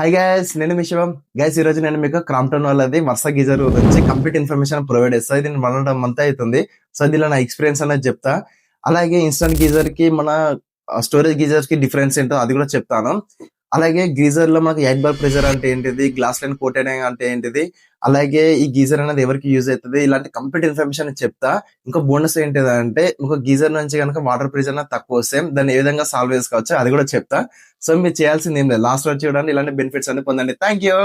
Hi guys నేను మీ శివం. Guys ఈ రోజు నేను మీకు క్రాంప్టన్ వాళ్ళది వర్ష గీజర్ గురించి కంప్లీట్ ఇన్ఫర్మేషన్ ప్రొవైడ్ చేస్తా. దీన్ని వన్ అండ్ మంత్ అవుతుంది. సో దీనిలో నా ఎక్స్పీరియన్స్ అనేది చెప్తా. అలాగే ఇన్స్టంట్ గీజర్కి మన స్టోరేజ్ గీజర్కి డిఫరెన్స్ ఏంటో అది కూడా చెప్తాను. అలాగే గీజర్లో మనకి ఎయిట్ బార్ ప్రెజర్ అంటే ఏంటిది? గ్లాస్ లైన్ కోటెడ్ అంటే ఏంటిది? అలాగే ఈ గీజర్ అనేది ఎవరికి యూజ్ అవుతుంది? ఇలాంటి కంప్లీట్ ఇన్ఫర్మేషన్ చెప్తా. ఇంకా బోనస్ ఏంటిది అంటే ఒక గీజర్ నుంచి కనుక వాటర్ ప్రెజర్ అనేది తక్కువ వస్తే దాన్ని ఏ విధంగా సాల్వ్ చేసుకోవచ్చు అది కూడా చెప్తా. సో మీరు చేయాల్సింది ఏం లేదు. లాస్ట్ వచ్చి చూడండి ఇలాంటి బెనిఫిట్స్ అన్ని పొందండి. Thank you!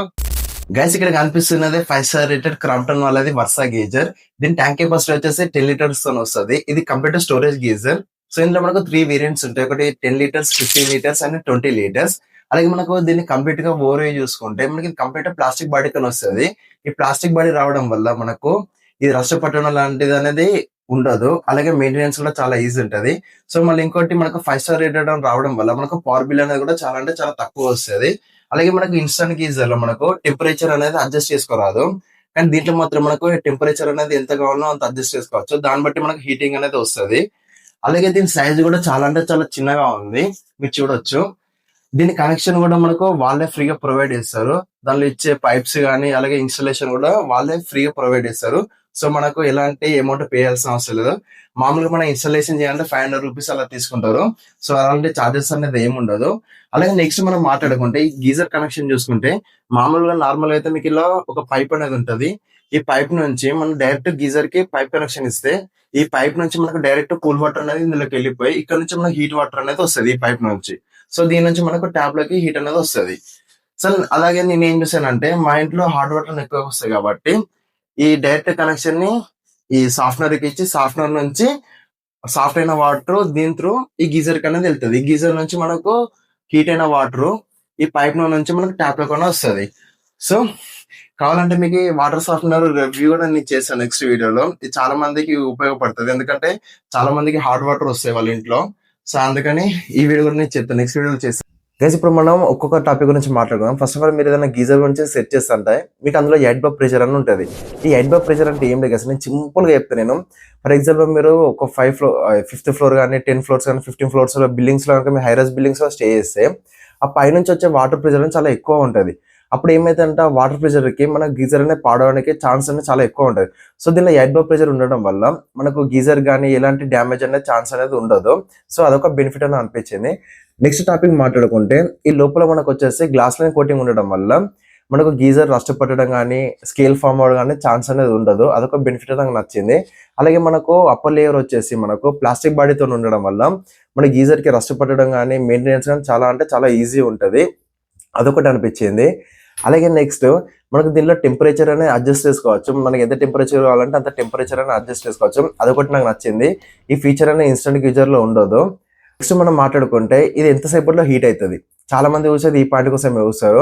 గైస్ ఇక్కడ కనిపిస్తున్నది ఫైవ్ స్టార్ రేటెడ్ క్రాంప్టన్ వాళ్ళది వర్సా గీజర్. దీని ట్యాంక్ కెపాసిటీ వచ్చేసి టెన్ లీటర్స్తో వస్తుంది. ఇది కంప్యూటర్ స్టోరేజ్ గీజర్. సో ఇందులో మనకు త్రీ వేరియంట్స్ ఉంటాయి. ఒకటి ten litres fifteen litres and twenty litres. అలాగే మనకు దీన్ని కంప్లీట్గా ఓవర్ చూసుకుంటే మనకి కంప్లీట్ ప్లాస్టిక్ బాడీ కొని వస్తుంది. ఈ ప్లాస్టిక్ బాడీ రావడం వల్ల మనకు ఇది రసపట్టడం లాంటిది అనేది ఉండదు. అలాగే మెయింటెనెన్స్ కూడా చాలా ఈజీ ఉంటది. సో మళ్ళీ ఇంకోటి మనకు ఫైవ్ స్టార్ రేటెడ్ రావడం వల్ల మనకు పవర్ బిల్ అనేది కూడా చాలా అంటే చాలా తక్కువ వస్తుంది. అలాగే మనకు ఇన్స్టంట్ గీజర్లో మనకు టెంపరేచర్ అనేది అడ్జస్ట్ చేసుకోరాదు. కానీ దీంట్లో మాత్రం మనకు టెంపరేచర్ అనేది ఎంత కావాలో అంత అడ్జస్ట్ చేసుకోవచ్చు. దాన్ని బట్టి మనకు హీటింగ్ అనేది వస్తుంది. అలాగే దీని సైజ్ కూడా చాలా అంటే చాలా చిన్నగా ఉంది. మీరు చూడొచ్చు. దీని కనెక్షన్ కూడా మనకు వాళ్ళే ఫ్రీగా ప్రొవైడ్ చేస్తారు. దానిలో ఇచ్చే పైప్స్ కానీ అలాగే ఇన్స్టాలేషన్ కూడా వాళ్ళే ఫ్రీగా ప్రొవైడ్ చేస్తారు. సో మనకు ఎలాంటి అమౌంట్ పే చేయాల్సిన అవసరం లేదు. మామూలుగా మనం ఇన్స్టాలేషన్ చేయాలంటే ఫైవ్ హండ్రెడ్ రూపీస్ అలా తీసుకుంటారు. సో అలాంటి చార్జెస్ అనేది ఏమి ఉండదు. అలాగే నెక్స్ట్ మనం మాట్లాడుకుంటే ఈ గీజర్ కనెక్షన్ చూసుకుంటే మామూలుగా నార్మల్ అయితే మీకు ఇలా ఒక పైప్ అనేది ఉంటుంది. ఈ పైప్ నుంచి మనం డైరెక్ట్ గీజర్కి పైప్ కనెక్షన్ ఇస్తే ఈ పైప్ నుంచి మనకు డైరెక్ట్ కూల్ వాటర్ అనేది ఇందులోకి వెళ్ళిపోయి ఇక్కడ నుంచి మనకు హీట్ వాటర్ అనేది వస్తుంది ఈ పైప్ నుంచి. సో దీని నుంచి మనకు ట్యాప్లోకి హీట్ అనేది వస్తుంది. సో అలాగే నేను ఏం చేశానంటే మా ఇంట్లో హాట్ వాటర్ ఎక్కువ వస్తాయి కాబట్టి ఈ డైరెక్ట్ కనెక్షన్ని ఈ సాఫ్ట్నర్కి ఇచ్చి సాఫ్ట్వేర్ నుంచి సాఫ్ట్ అయిన వాటర్ దీని త్రూ ఈ గీజర్కి అనేది వెళ్తుంది. ఈ గీజర్ నుంచి మనకు హీట్ అయిన వాటర్ ఈ పైప్ నుంచి మనకు ట్యాప్లో కూడా వస్తుంది. సో కావాలంటే మీకు వాటర్ సాఫ్ట్వేర్ రివ్యూ కూడా నేను చేశాను నెక్స్ట్ వీడియోలో ఇది చాలా మందికి ఉపయోగపడుతుంది. ఎందుకంటే చాలా మందికి హాట్ వాటర్ వస్తాయి వాళ్ళ ఇంట్లో. సో అందుకని ఈ వీడియో కూడా నేను చెప్తాను. నెక్స్ట్ వీడియోలో చేస్తాను. గైస్ ఇప్పుడు మనం ఒక్కొక్క టాపిక్ గురించి మాట్లాడుకుందాం. ఫస్ట్ ఆఫ్ ఆల్ మీరు ఏదైనా గీజర్ గురించి సెట్ చేస్తుంటే మీకు అందులో ఎడ్ బబ్ ప్రెషర్ అని ఉంటుంది. ఈ ఎడ్ బబ్ ప్రెషర్ అంటే ఏం లేదు నేను సింపుల్గా చెప్తాను నేను. ఫర్ ఎగ్జాంపుల్ మీరు ఒక ఫైవ్ ఫ్లోర్ ఫిఫ్త్ ఫ్లోర్ కానీ టెన్ ఫ్లోర్స్ కానీ ఫిఫ్టీన్ ఫ్లోర్స్ బిల్డింగ్స్లో కనుక మీ హైరస్ బిల్డింగ్స్లో స్టే చేస్తే ఆ పైనుంచి వచ్చే వాటర్ ప్రెషర్ అనేది చాలా ఎక్కువ ఉంటుంది. అప్పుడు ఏమైతే వాటర్ ప్రెషర్కి మన గీజర్ అనేది పాడడానికి ఛాన్స్ అనేది చాలా ఎక్కువ ఉంటుంది. సో దీనిలో ఎయిట్ ప్రెషర్ ఉండడం వల్ల మనకు గీజర్ కానీ ఎలాంటి డ్యామేజ్ అనేది ఛాన్స్ అనేది ఉండదు. సో అదొక బెనిఫిట్ అని అనిపించింది. నెక్స్ట్ టాపిక్ మాట్లాడుకుంటే ఈ లోపల మనకు వచ్చేసి గ్లాస్ లైన్ కోటింగ్ ఉండడం వల్ల మనకు గీజర్ రస్ట్ పట్టడం కానీ స్కేల్ ఫామ్ అవడం కానీ ఛాన్స్ అనేది ఉండదు. అదొక బెనిఫిట్ నాకు నచ్చింది. అలాగే మనకు అప్పర్ లేయర్ వచ్చేసి మనకు ప్లాస్టిక్ బాడీతో ఉండడం వల్ల మన గీజర్కి రస్ట్ పట్టడం కానీ మెయింటెనెన్స్ కానీ చాలా అంటే చాలా ఈజీ ఉంటుంది. అదొకటి అనిపించింది. అలాగే నెక్స్ట్ మనకు దీనిలో టెంపరేచర్ అనేది అడ్జస్ట్ చేసుకోవచ్చు. మనకి ఎంత టెంపరేచర్ కావాలంటే అంత టెంపరేచర్ అనేది అడ్జస్ట్ చేసుకోవచ్చు. అదొకటి నాకు నచ్చింది. ఈ ఫీచర్ అనేది ఇన్స్టెంట్ ఫ్యూచర్లో ఉండదు. నెక్స్ట్ మనం మాట్లాడుకుంటే ఇది ఎంతసేపట్లో హీట్ అవుతుంది చాలా మంది చూసేది ఈ పాయింట్ కోసం చూస్తారు.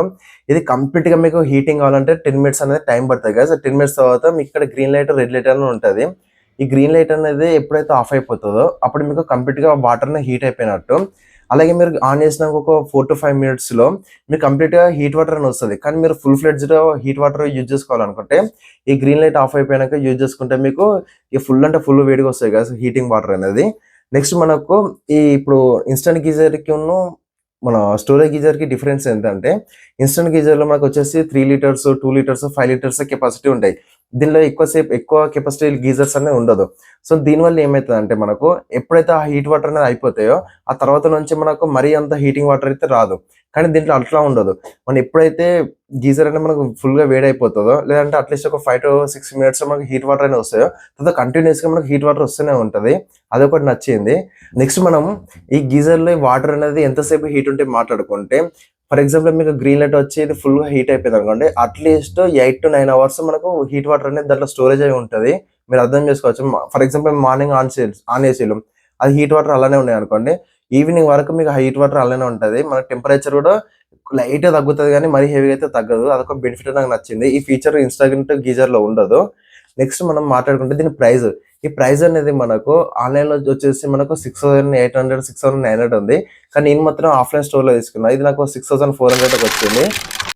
ఇది కంప్లీట్గా మీకు హీటింగ్ కావాలంటే టెన్ మినిట్స్ అనేది టైం పడుతుంది కదా. టెన్ మినిట్స్ తర్వాత మీకు ఇక్కడ గ్రీన్ లైట్ రెడ్ లైట్ అని ఉంటుంది. ఈ గ్రీన్ లైట్ అనేది ఎప్పుడైతే ఆఫ్ అయిపోతుందో అప్పుడు మీకు కంప్లీట్గా వాటర్ హీట్ అయిపోయినట్టు. అలాగే మీరు ఆన్ చేసినాక ఒక ఫోర్ టు ఫైవ్ మినిట్స్లో మీరు మీకు హీట్ వాటర్ అని వస్తుంది. కానీ మీరు full fledged heat water use చేసుకోవాలనుకుంటే ఈ గ్రీన్ లైట్ ఆఫ్ అయిపోయాక యూజ్ చేసుకుంటే మీకు ఈ ఫుల్ అంటే ఫుల్ వేడిగా వస్తాయి కదా హీటింగ్ వాటర్ అనేది. నెక్స్ట్ మనకు ఈ ఇప్పుడు ఇన్స్టంట్ గీజర్కి ఉన్న మన స్టోరేజ్ గీజర్కి డిఫరెన్స్ ఏంటంటే ఇన్స్టెంట్ గీజర్లో మనకు వచ్చేసి three litres two litres five litres capacity ఉంటాయి. దీనిలో ఎక్కువసేపు ఎక్కువ కెపాసిటీ గీజర్స్ అనేది ఉండదు. సో దీనివల్ల ఏమవుతుంది అంటే మనకు ఎప్పుడైతే ఆ హీట్ వాటర్ అనేది అయిపోతాయో ఆ తర్వాత నుంచి మనకు మరీ అంత హీటింగ్ వాటర్ అయితే రాదు. కానీ దీంట్లో అట్లా ఉండదు. మనం ఎప్పుడైతే గీజర్ అనేది మనకు ఫుల్గా వేడైపోతుందో లేదంటే అట్లీస్ట్ ఒక ఫైవ్ టు సిక్స్ మినిట్స్ మనకు హీట్ వాటర్ అనేది వస్తాయో తర్వాత కంటిన్యూస్గా మనకు హీట్ వాటర్ వస్తూనే ఉంటుంది. అదొకటి నచ్చింది. నెక్స్ట్ మనం ఈ గీజర్లో వాటర్ అనేది ఎంతసేపు హీట్ ఉంటే మాట్లాడుకుంటే ఫర్ ఎగ్జాంపుల్ మీకు గ్రీన్ లైట్ వచ్చి ఇది ఫుల్గా హీట్ అయిపోయింది అనుకోండి at least eight to nine hours మనకు హీట్ వాటర్ అనేది దాంట్లో స్టోరేజ్ అయి ఉంటుంది. మీరు అర్థం చేసుకోవచ్చు. ఫర్ ఎగ్జాంపుల్ మార్నింగ్ ఆన్ చేసి ఆన్ చేసేలు అది హీట్ వాటర్ అలానే ఉన్నాయి అనుకోండి ఈవినింగ్ వరకు మీకు హీట్ వాటర్ అలానే ఉంటుంది. మన టెంపరేచర్ కూడా లైట్ తగ్గుతుంది కానీ మరీ హెవీగా అయితే తగ్గదు. అదొక బెనిఫిట్ నాకు నచ్చింది. ఈ ఫీచర్ ఇన్స్టాగ్రామ్ గీజర్లో ఉండదు. నెక్స్ట్ మనం మాట్లాడుకుంటే దీని ప్రైస్ ఈ ప్రైస్ అనేది మనకు ఆన్లైన్లో వచ్చేసి మనకు six thousand eight hundred six thousand nine hundred ఉంది. కానీ నేను మాత్రం ఆఫ్లైన్ స్టోర్లో తీసుకున్నా. ఇది నాకు సిక్స్ థౌసండ్ ఫోర్ హండ్రెడ్ వచ్చింది.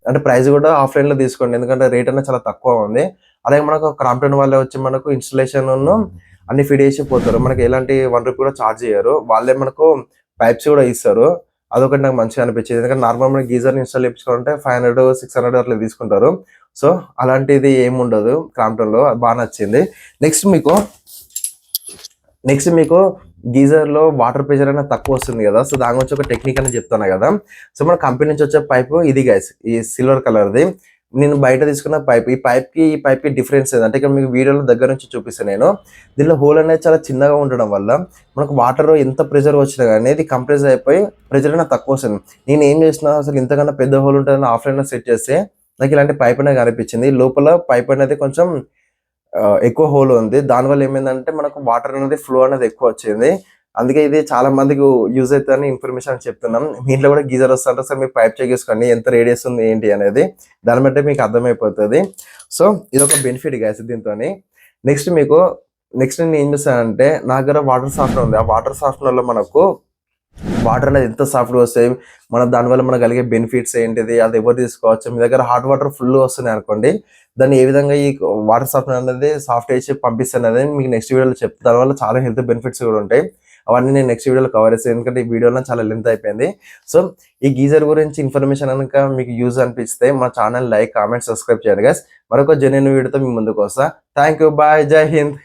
అంటే ప్రైస్ కూడా ఆఫ్లైన్లో తీసుకోండి. ఎందుకంటే రేట్ అనేది చాలా తక్కువ ఉంది. అలాగే మనకు క్రాంప్టన్ వాళ్ళే వచ్చి మనకు ఇన్స్టలేషన్ అన్ని ఫిట్ చేసి పోతారు. మనకి ఎలాంటి వన్ రూపీ కూడా చార్జ్ చేయరు. వాళ్ళే మనకు పైప్స్ కూడా ఇస్తారు. అదొకటి నాకు మంచిగా అనిపించింది. ఎందుకంటే నార్మల్ గీజర్ ఇన్స్టాల్ చేయించుకోవాలంటే ఫైవ్ హండ్రెడ్ సిక్స్ హండ్రెడ్ అట్లా తీసుకుంటారు. సో అలాంటిది ఏమి ఉండదు అది బాగా నచ్చింది. నెక్స్ట్ మీకు నెక్స్ట్ మీకు గీజర్లో వాటర్ ప్రెషర్ అనేది తక్కువ వస్తుంది కదా. సో దాని గురించి ఒక టెక్నిక్ అని చెప్తాను కదా. సో మన కంపెనీ నుంచి వచ్చే పైపు ఇది గైస్ ఈ సిల్వర్ కలర్ది నేను బయట తీసుకున్న పైప్ ఈ పైప్కి ఈ పైప్కి డిఫరెన్స్ డిఫరెన్స్ అంటే ఇక్కడ మీకు వీడియోలో దగ్గర నుంచి చూపిస్తాను నేను. దీనిలో హోల్ అనేది చాలా చిన్నగా ఉండడం వల్ల మనకు వాటర్ ఎంత ప్రెజర్ వచ్చినా కానీ ఇది కంప్రెస్ అయిపోయి ప్రెజర్ అయినా తక్కువ వస్తుంది. నేను ఏం చేసినా అసలు ఇంతకన్నా పెద్ద హోల్ ఉంటుందని ఆఫ్లైన్ సెట్ చేస్తే నాకు ఇలాంటి పైప్ అనేది కనిపించింది. లోపల పైప్ అనేది కొంచెం ఎక్కువ హోల్ ఉంది. దానివల్ల ఏమైందంటే మనకు వాటర్ అనేది ఫ్లో అనేది ఎక్కువ వచ్చింది. అందుకే ఇది చాలా మందికి యూజ్ అవుతుందని ఇన్ఫర్మేషన్ చెప్తున్నాం. దీంట్లో ఇంట్లో కూడా గీజర్ వస్తుంటే సార్ మీరు పైప్ చెక్ చేసుకోండి ఎంత రేడియస్ ఉంది ఏంటి అనేది. దాన్ని బట్టి మీకు అర్థమైపోతుంది. సో ఇది ఒక బెనిఫిట్ గ్యాస్ దీంతో నెక్స్ట్ మీకు నెక్స్ట్ నేను ఏం చేస్తానంటే నా దగ్గర వాటర్ సాఫ్ట్వేర్ ఉంది. ఆ వాటర్ సాఫ్ట్వేర్లో మనకు వాటర్ అనేది ఎంత సాఫ్ట్గా వస్తాయి మన దానివల్ల మనకు కలిగే బెనిఫిట్స్ ఏంటిది అది ఎవరు తీసుకోవచ్చు. మీ దగ్గర హాట్ వాటర్ ఫుల్ వస్తున్నాయి అనుకోండి దాన్ని ఏ విధంగా ఈ వాటర్ సాఫ్ట్వేర్ అనేది సాఫ్ట్ చేసి పంపిస్తాను అనేది మీకు నెక్స్ట్ వీడియోలో చెప్తాను. దానివల్ల చాలా హెల్త్ బెనిఫిట్స్ కూడా ఉంటాయి. అవన్నీ నేను నెక్స్ట్ వీడియోలో కవర్ చేస్తాను. ఎందుకంటే ఈ వీడియోలో చాలా లెంత్ అయిపోయింది. సో ఈ గీజర్ గురించి ఇన్ఫర్మేషన్ కనుక మీకు యూజ్ అనిపిస్తే మా ఛానల్ లైక్ కామెంట్ సబ్స్క్రైబ్ చేయండి గైస్ మరొక జెన్యున్ వీడియోతో మీ ముందుకు వస్తా. థ్యాంక్ యూ బాయ్ జై హింద్